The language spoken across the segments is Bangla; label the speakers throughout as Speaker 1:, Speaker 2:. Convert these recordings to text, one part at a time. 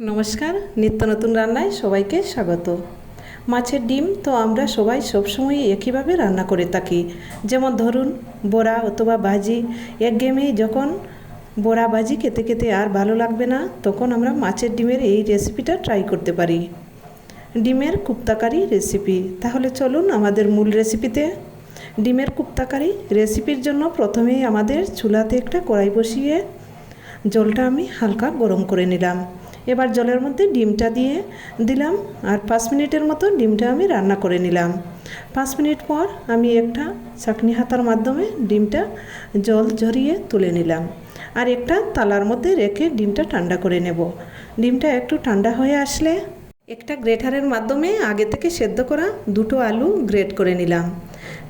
Speaker 1: নমস্কার, নিত্য নতুন রান্নায় সবাইকে স্বাগত। মাছের ডিম তো আমরা সবাই সবসময় একইভাবে রান্না করে থাকি। যেমন ধরুন, বড়া অথবা ভাজি। একঘেয়েমেই যখন বড়া, ভাজি খেতে খেতে আর ভালো লাগবে না, তখন আমরা মাছের ডিমের এই রেসিপিটা ট্রাই করতে পারি। ডিমের কুপ্তাকারি রেসিপি। তাহলে চলুন আমাদের মূল রেসিপিতে। ডিমের কুপ্তাকারি রেসিপির জন্য প্রথমেই আমাদের চুলাতে একটা কড়াই বসিয়ে জলটা আমি হালকা গরম করে নিলাম। এবার জলের মধ্যে ডিমটা দিয়ে দিলাম আর পাঁচ মিনিটের মতো ডিমটা আমি রান্না করে নিলাম। পাঁচ মিনিট পর আমি একটা চাকনি হাতার মাধ্যমে ডিমটা জল ঝরিয়ে তুলে নিলাম আর একটা তালার মধ্যে রেখে ডিমটা ঠান্ডা করে নেব। ডিমটা একটু ঠান্ডা হয়ে আসলে একটা গ্রেটারের মাধ্যমে আগে থেকে সেদ্ধ করা দুটো আলু গ্রেট করে নিলাম।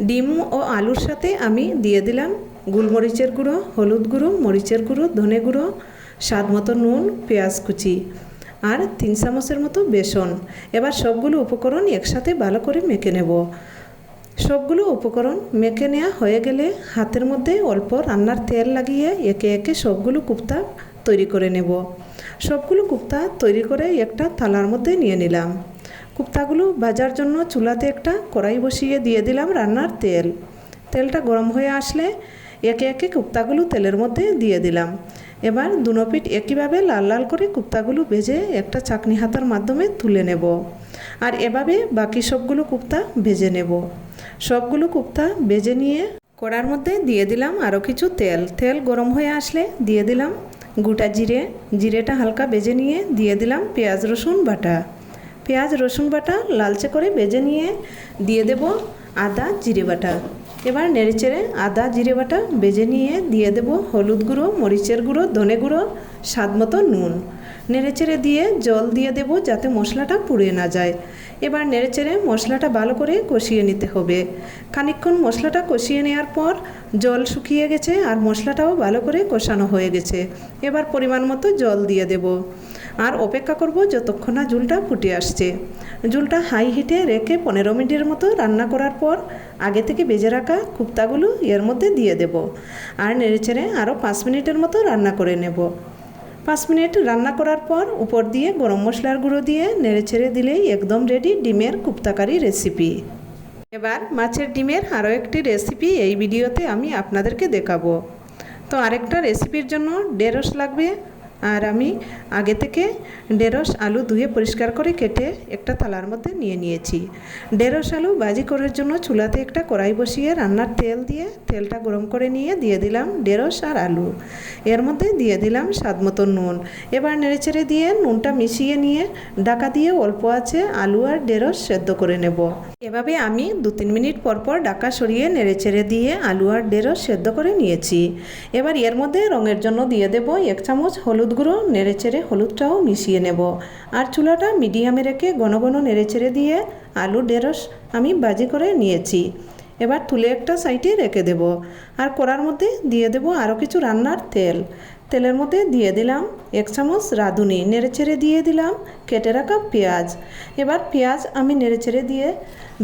Speaker 1: ডিম ও আলুর সাথে আমি দিয়ে দিলাম গোলমরিচের গুঁড়ো, হলুদ গুঁড়ো, মরিচের গুঁড়ো, ধনে গুঁড়ো স্বাদ মতো নুন, পেঁয়াজ কুচি আর তিন চামচের মতো বেসন। এবার সবগুলো উপকরণ একসাথে ভালো করে মেখে নেব। সবগুলো উপকরণ মেখে নেওয়া হয়ে গেলে হাতের মধ্যে অল্প রান্নার তেল লাগিয়ে একে একে সবগুলো কুপ্তা তৈরি করে নেব। সবগুলো কুপ্তা তৈরি করে একটা থালার মধ্যে নিয়ে নিলাম। কুপ্তাগুলো ভাজার জন্য চুলাতে একটা কড়াই বসিয়ে দিয়ে দিলাম রান্নার তেল। তেলটা গরম হয়ে আসলে একে একে কুপ্তাগুলো তেলের মধ্যে দিয়ে দিলাম। এবার দুনো পিঠ একইভাবে লাল লাল করে কুপ্তাগুলো ভেজে একটা চাকনি হাতার মাধ্যমে তুলে নেব। আর এভাবে বাকি সবগুলো কুপ্তা ভেজে নেব। সবগুলো কুপ্তা ভেজে নিয়ে কড়ার মধ্যে দিয়ে দিলাম আরও কিছু তেল। তেল গরম হয়ে আসলে দিয়ে দিলাম গোটা জিরে। জিরেটা হালকা ভেজে নিয়ে দিয়ে দিলাম পেঁয়াজ, রসুন বাটা। পেঁয়াজ, রসুন বাটা লালচে করে ভেজে নিয়ে দিয়ে দেব আদা, জিরে বাটা। এবার নেড়েচেড়ে আদা, জিরে বাটা বেজে নিয়ে দিয়ে দেবো হলুদ গুঁড়ো, মরিচের গুঁড়ো, ধনে গুঁড়ো স্বাদ মতো নুন। নেড়েচেড়ে দিয়ে জল দিয়ে দেব যাতে মশলাটা পুড়ে না যায়। এবার নেড়েচেড়ে মশলাটা ভালো করে কষিয়ে নিতে হবে। খানিকক্ষণ মশলাটা কষিয়ে নেওয়ার পর জল শুকিয়ে গেছে আর মশলাটাও ভালো করে কষানো হয়ে গেছে। এবার পরিমাণ মতো জল দিয়ে দেব। আর অপেক্ষা করব যতক্ষণ না ফুটে আসছে। ঝুলটা হাই হিটে রেখে পনেরো মিনিটের মতো রান্না করার পর আগে থেকে বেজে রাখা কুপ্তাগুলো এর মধ্যে দিয়ে দেব। আর নেড়েচেড়ে আরও পাঁচ মিনিটের মতো রান্না করে নেব। পাঁচ মিনিট রান্না করার পর উপর দিয়ে গরম মশলার গুঁড়ো দিয়ে নেড়ে ছেড়ে দিলেই একদম রেডি ডিমের কুপ্তাকারি রেসিপি এবার মাছের ডিমের আরও একটি রেসিপি এই ভিডিওতে আমি আপনাদেরকে দেখাবো। তো আরেকটা রেসিপির জন্য ঢেঁড়স লাগবে। আর আমি আগে থেকে ঢেঁড়স, আলু ধুয়ে পরিষ্কার করে কেটে একটা থালার মধ্যে নিয়ে নিয়েছি। ঢেঁড়স, আলু ভাজি করার জন্য চুলাতে একটা কড়াই বসিয়ে রান্নার তেল দিয়ে তেলটা গরম করে নিয়ে দিয়ে দিলাম ঢেঁড়স আর আলু। এর মধ্যে দিয়ে দিলাম স্বাদ মতো নুন। এবার নেড়েচেড়ে দিয়ে নুনটা মিশিয়ে নিয়ে ডাকা দিয়ে অল্প আছে আলু আর ঢেঁড়স সেদ্ধ করে নেব। এভাবে আমি দু তিন মিনিট পর পর ডাকা সরিয়ে নেড়েচেড়ে দিয়ে আলু আর ঢেঁড়স সেদ্ধ করে নিয়েছি। এবার এর মধ্যে রঙের জন্য দিয়ে দেব এক চামচ হলুদ গুঁড়ো নেড়েচেড়ে হলুদটাও মিশিয়ে নেব। আর চুলাটা মিডিয়ামে রেখে ঘন ঘন নেড়েচেড়ে দিয়ে আলু, ঢেঁড়স আমি বাজি করে নিয়েছি। এবার তুলে একটা সাইডে রেখে দেব। আর কড়ার মধ্যে দিয়ে দেব আরও কিছু রান্নার তেল। তেলের মধ্যে দিয়ে দিলাম এক চামচ রাঁধুনি, নেড়েচেড়ে দিয়ে দিলাম, কেটে রাখা পেঁয়াজ। এবার পেঁয়াজ আমি নেড়েচেড়ে দিয়ে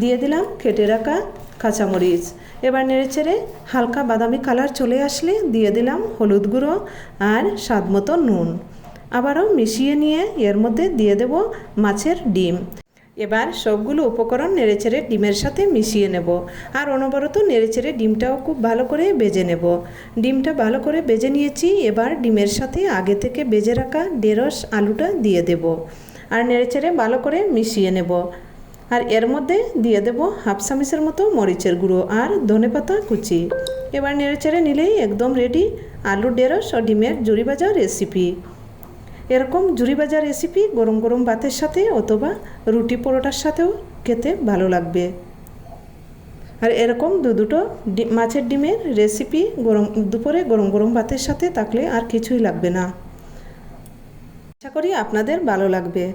Speaker 1: দিয়ে দিলাম কেটে রাখা কাঁচামরিচ। এবার নেড়েচেড়ে হালকা বাদামি কালার চলে আসলে দিয়ে দিলাম হলুদ গুঁড়ো আর স্বাদ মতো নুন। আবারও মিশিয়ে নিয়ে এর মধ্যে দিয়ে দেব মাছের ডিম। এবার সবগুলো উপকরণ নেড়েচেড়ে ডিমের সাথে মিশিয়ে নেব। আর অনবরত নেড়েচেড়ে ডিমটাও খুব ভালো করে বেজে নেব। ডিমটা ভালো করে বেজে নিয়েছি, এবার ডিমের সাথে আগে থেকে বেজে রাখা ঢেঁড়স আলুটা দিয়ে দেব। আর নেড়েচেড়ে ভালো করে মিশিয়ে নেব। আর এর মধ্যে দিয়ে দেব হাফ চামিচের মতো মরিচের গুঁড়ো আর ধনেপাতা কুচি। এবার নেড়েচেড়ে নিলেই একদম রেডি আলু, ঢেঁড়স ও ডিমের জুড়ি ভাজা রেসিপি এরকম ভাজা রেসিপি গরম গরম ভাতের সাথে অথবা রুটি পরোটার সাথেও খেতে ভালো লাগবে। আর এরকম দু দুটো মাছের ডিমের রেসিপি গরম, দুপুরে গরম গরম ভাতের সাথে থাকলে আর কিছুই লাগবে না। আশা করি আপনাদের ভালো লাগবে।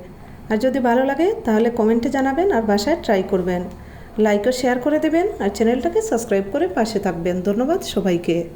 Speaker 1: আর যদি ভালো লাগে তাহলে কমেন্টে জানাবেন আর বাসায় ট্রাই করবেন। লাইক ও শেয়ার করে দেবেন আর চ্যানেলটাকে সাবস্ক্রাইব করে পাশে থাকবেন। ধন্যবাদ সবাইকে।